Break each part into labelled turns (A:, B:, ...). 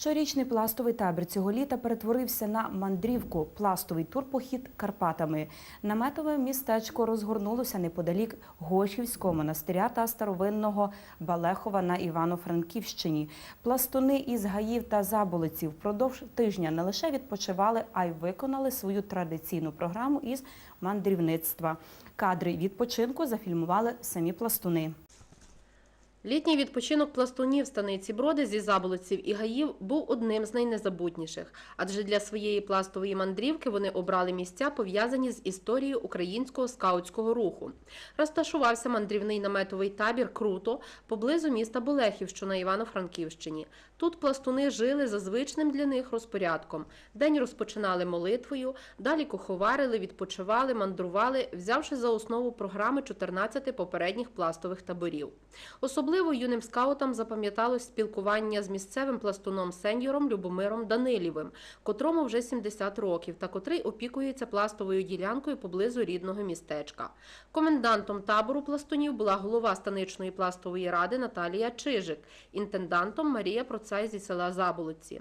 A: Щорічний пластовий табір цього літа перетворився на мандрівку, пластовий турпохід Карпатами. Наметове містечко розгорнулося неподалік Гошівського монастиря та старовинного Балехова на Івано-Франківщині. Пластуни із гаїв та заболиців впродовж тижня не лише відпочивали, а й виконали свою традиційну програму із мандрівництва. Кадри відпочинку зафільмували самі пластуни.
B: Літній відпочинок пластунів станиці Броди зі заболоців і гаїв був одним з найнезабутніших, адже для своєї пластової мандрівки вони обрали місця, пов'язані з історією українського скаутського руху. Розташувався мандрівний наметовий табір Круто поблизу міста Болехів, що на Івано-Франківщині. Тут пластуни жили за звичним для них розпорядком. День розпочинали молитвою, далі куховарили, відпочивали, мандрували, взявши за основу програми 14 попередніх пластових таборів. Особливо юним скаутам запам'яталось спілкування з місцевим пластуном сеньором Любомиром Данилівим, котрому вже 70 років, та котрий опікується пластовою ділянкою поблизу рідного містечка. Комендантом табору пластунів була голова станичної пластової ради Наталія Чижик, інтендантом Марія Процай зі села Заболоці.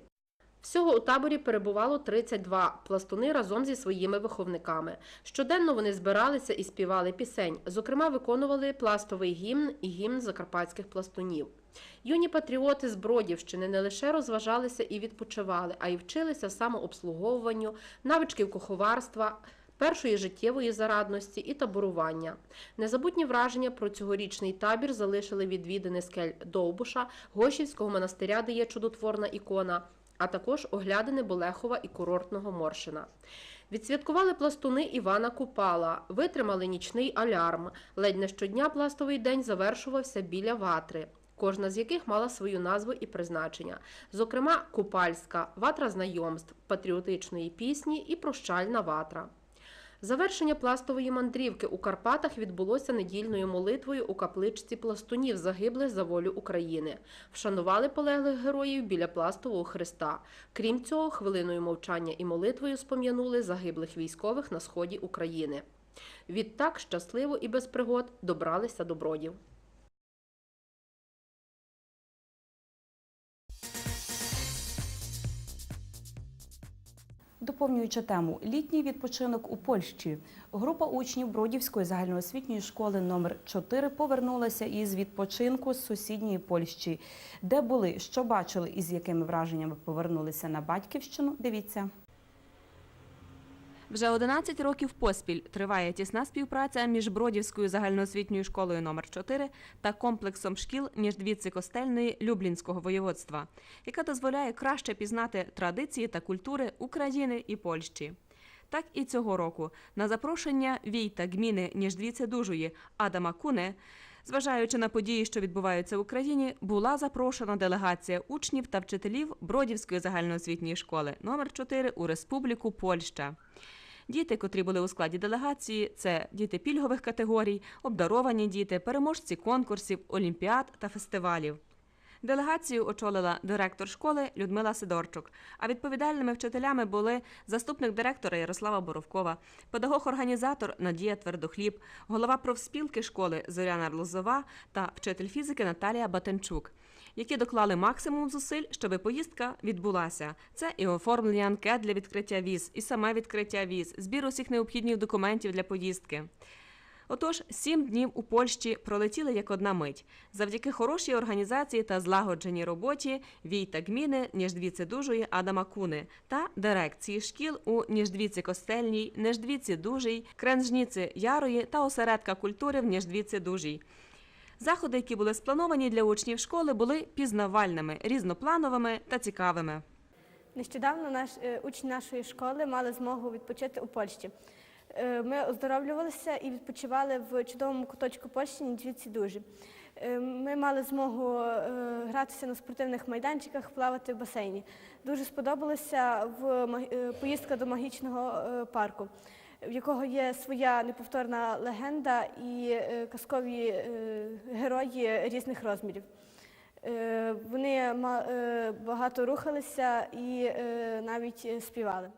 B: Всього у таборі перебувало 32 пластуни разом зі своїми виховниками. Щоденно вони збиралися і співали пісень. Зокрема, виконували пластовий гімн і гімн закарпатських пластунів. Юні патріоти з Бродівщини не лише розважалися і відпочивали, а й вчилися самообслуговуванню, навичків куховарства, першої життєвої зарадності і таборування. Незабутні враження про цьогорічний табір залишили відвідини скель Довбуша, Гошівського монастиря, де є чудотворна ікона, а також оглядини Болехова і курортного Моршина. Відсвяткували пластуни Івана Купала, витримали нічний алярм. Ледь не щодня пластовий день завершувався біля ватри. Кожна з яких мала свою назву і призначення, зокрема, купальська, ватра знайомств, патріотичної пісні і прощальна ватра. Завершення пластової мандрівки у Карпатах відбулося недільною молитвою у капличці пластунів, загиблих за волю України. Вшанували полеглих героїв біля пластового хреста. Крім цього, хвилиною мовчання і молитвою спом'янули загиблих військових на сході України. Відтак щасливо і без пригод добралися до бродів.
A: Доповнюючи тему літній відпочинок у Польщі, група учнів Бродівської загальноосвітньої школи номер 4 повернулася із відпочинку з сусідньої Польщі. Де були, що бачили і з якими враженнями повернулися на батьківщину. Дивіться.
C: Вже 11 років поспіль триває тісна співпраця між Бродівською загальноосвітньою школою номер 4 та комплексом шкіл Міждвіцикостельної Люблінського воєводства, яка дозволяє краще пізнати традиції та культури України і Польщі. Так і цього року на запрошення війта гміни Ніждвіцедужої Адама Куне, зважаючи на події, що відбуваються в Україні, була запрошена делегація учнів та вчителів Бродівської загальноосвітньої школи номер 4 у Республіку Польща. Діти, котрі були у складі делегації, це діти пільгових категорій, обдаровані діти, переможці конкурсів, олімпіад та фестивалів. Делегацію очолила директор школи Людмила Сидорчук. А відповідальними вчителями були заступник директора Ярослава Боровкова, педагог-організатор Надія Твердохліб, голова профспілки школи Зоряна Лозова та вчитель фізики Наталія Батенчук, які доклали максимум зусиль, щоб поїздка відбулася. Це і оформлення анкет для відкриття віз, і саме відкриття віз, збір усіх необхідних документів для поїздки. Отож, сім днів у Польщі пролетіли як одна мить. Завдяки хорошій організації та злагодженій роботі Війта Гміни Ніждвіцедужої Адама Куни та дирекції шкіл у Ніждвіці Костельній, Ніждвіці Дужій, Кренжніці Ярої та осередка культури в Ніждвіці Дужій. Заходи, які були сплановані для учнів школи, були пізнавальними, різноплановими та цікавими.
D: Нещодавно наш, е, учні нашої школи мали змогу відпочити у Польщі. Е, Ми оздоровлювалися і відпочивали в чудовому куточку Польщі Нідвіці Дужі. Е, Ми мали змогу е, гратися на спортивних майданчиках, плавати в басейні. Дуже сподобалася в е, поїздка до магічного парку, в якого є своя неповторна легенда і казкові герої різних розмірів. Вони багато рухалися і навіть співали.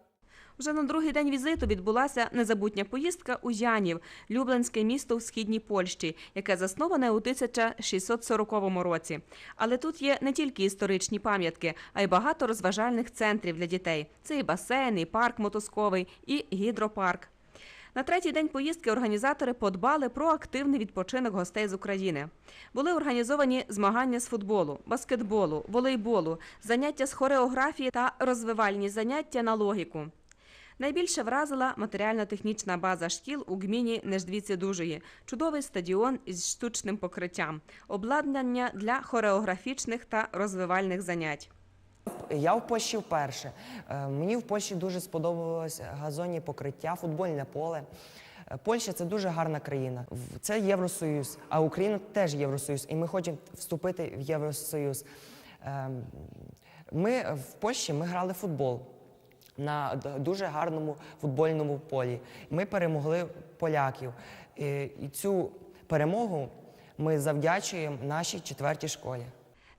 C: Вже на другий день візиту відбулася незабутня поїздка у Янів, Люблинське місто в східній Польщі, яке засноване у 1640 році. Але тут є не тільки історичні пам'ятки, а й багато розважальних центрів для дітей. Це і басейн, і парк мотузковий, і гідропарк. На третій день поїздки організатори подбали про активний відпочинок гостей з України. Були організовані змагання з футболу, баскетболу, волейболу, заняття з хореографії та розвивальні заняття на логіку. Найбільше вразила матеріально-технічна база шкіл у гміні Неждвіці Дужої, чудовий стадіон із штучним покриттям, обладнання для хореографічних та розвивальних занять.
E: Я в Польщі вперше. Е, Мені в Польщі дуже сподобалось газонні покриття, футбольне поле. Е, Польща це дуже гарна країна. Це Євросоюз, а Україна теж Євросоюз, і ми хочемо вступити в Євросоюз. Ем, Ми в Польщі ми грали футбол на дуже гарному футбольному полі. Ми перемогли поляків. І цю перемогу ми завдячуємо нашій четвертій школі.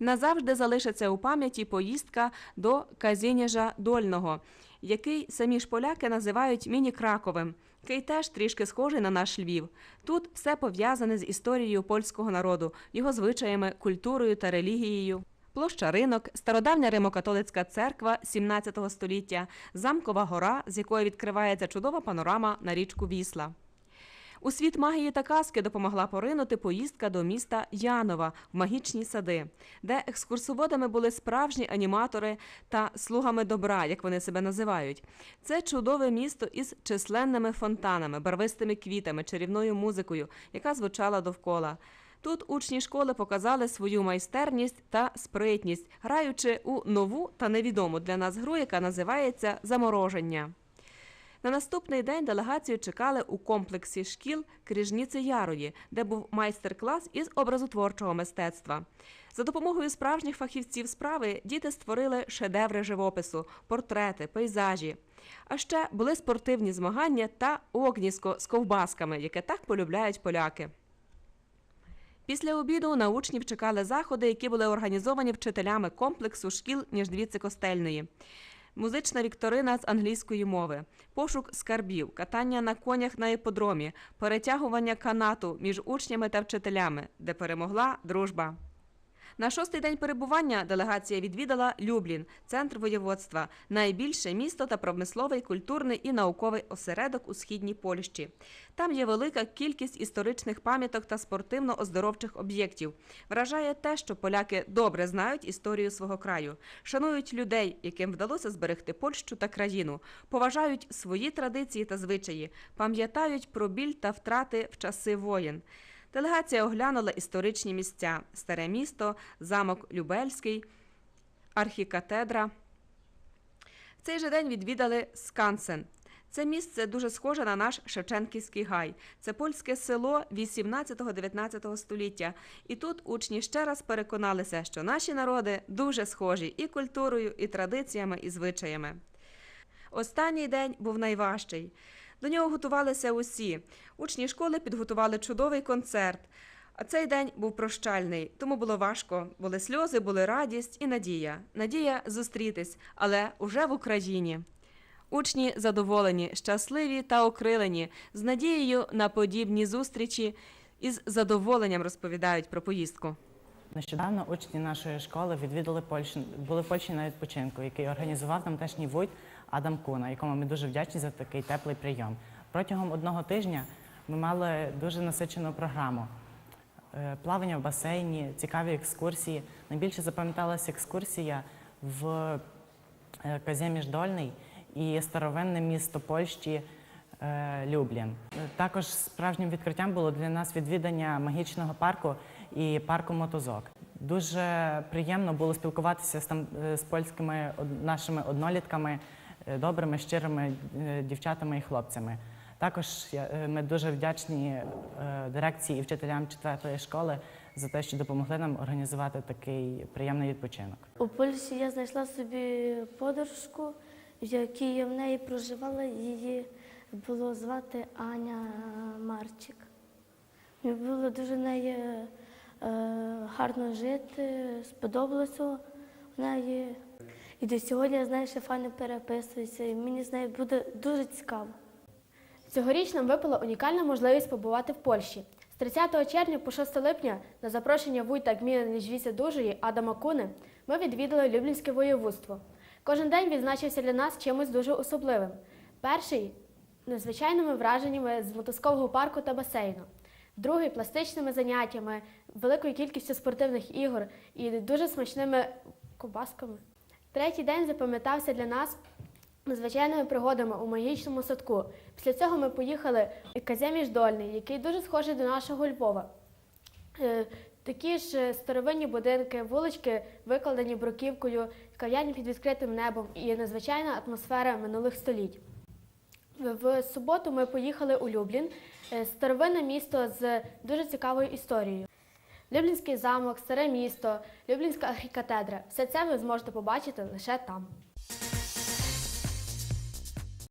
C: Назавжди залишиться у пам'яті поїздка до Казініжа Дольного, який самі ж поляки називають міні-Краковим, який теж трішки схожий на наш Львів. Тут все пов'язане з історією польського народу, його звичаями, культурою та релігією. Площа ринок, стародавня римокатолицька церква 17 століття, замкова гора, з якої відкривається чудова панорама на річку Вісла. У світ магії та казки допомогла поринути поїздка до міста Янова в магічні сади, де екскурсоводами були справжні аніматори та слугами добра, як вони себе називають. Це чудове місто із численними фонтанами, барвистими квітами, чарівною музикою, яка звучала довкола. Тут учні школи показали свою майстерність та спритність, граючи у нову та невідому для нас гру, яка називається Замороження. На наступний день делегацію чекали у комплексі шкіл Кріжніці Ярої, де був майстер-клас із образотворчого мистецтва. За допомогою справжніх фахівців справи діти створили шедеври живопису, портрети, пейзажі. А ще були спортивні змагання та огніско з ковбасками, яке так полюбляють поляки. Після обіду на учнів чекали заходи, які були організовані вчителями комплексу шкіл Ніждвіці Костельної. Музична вікторина з англійської мови, пошук скарбів, катання на конях на іподромі, перетягування канату між учнями та вчителями, де перемогла дружба. На шостий день перебування делегація відвідала Люблін, центр воєводства, найбільше місто та промисловий, культурний і науковий осередок у східній Польщі. Там є велика кількість історичних пам'яток та спортивно-оздоровчих об'єктів. Вражає те, що поляки добре знають історію свого краю, шанують людей, яким вдалося зберегти Польщу та країну, поважають свої традиції та звичаї, пам'ятають про біль та втрати в часи воєн. Делегація оглянула історичні місця: Старе місто, замок Любельський, архікатедра. В цей же день відвідали Скансен. Це місце дуже схоже на наш Шевченківський гай. Це польське село 18-19 століття. І тут учні ще раз переконалися, що наші народи дуже схожі і культурою, і традиціями, і звичаями. Останній день був найважчий. До нього готувалися усі. Учні школи підготували чудовий концерт. А цей день був прощальний, тому було важко. Були сльози, були радість і надія. Надія зустрітись, але уже в Україні. Учні задоволені, щасливі та окрилені, з надією на подібні зустрічі і з задоволенням розповідають про поїздку.
F: Нещодавно учні нашої школи відвідали Польщу, були в Польщі на відпочинку, який організував тамтешній войт Адам Куна, якому ми дуже вдячні за такий теплий прийом. Протягом одного тижня ми мали дуже насичену програму. Е, Плавання в басейні, цікаві екскурсії. Найбільше запам'яталася екскурсія в е, Казєміж Дольний і старовинне місто Польщі Люблін. Е, Також справжнім відкриттям було для нас відвідання магічного парку і парку мотузок. Дуже приємно було спілкуватися з, там, е, з польськими нашими однолітками, е, добрими, щирими дівчатами і хлопцями. Також ми дуже вдячні дирекції і вчителям четвертої школи за те, що допомогли нам організувати такий приємний відпочинок.
G: У Польщі я знайшла собі подружку, в якій я в неї проживала. Її було звати Аня Марчик. Мені було дуже неї е, гарно жити, сподобалося в неї. І до сьогодні я з нею ще файно переписуюся, і мені з нею буде дуже цікаво.
H: Цьогоріч нам випала унікальна можливість побувати в Польщі. З 30 червня по 6 липня на запрошення вуйта гміни Ніжвіця Дужої Адама Куни ми відвідали Люблінське воєводство. Кожен день відзначився для нас чимось дуже особливим. Перший незвичайними враженнями з мотузкового парку та басейну. Другий пластичними заняттями, великою кількістю спортивних ігор і дуже смачними ковбасками. Третій день запам'ятався для нас надзвичайними пригодами у магічному садку. Після цього ми поїхали в Каземіж Дольний, який дуже схожий до нашого Львова. Е, Такі ж старовинні будинки, вулички викладені бруківкою, кав'ярні під відкритим небом і надзвичайна атмосфера минулих століть. В- суботу ми поїхали у Люблін, е, старовинне місто з дуже цікавою історією. Люблінський замок, старе місто, Люблінська архікатедра. Все це ви зможете побачити лише там.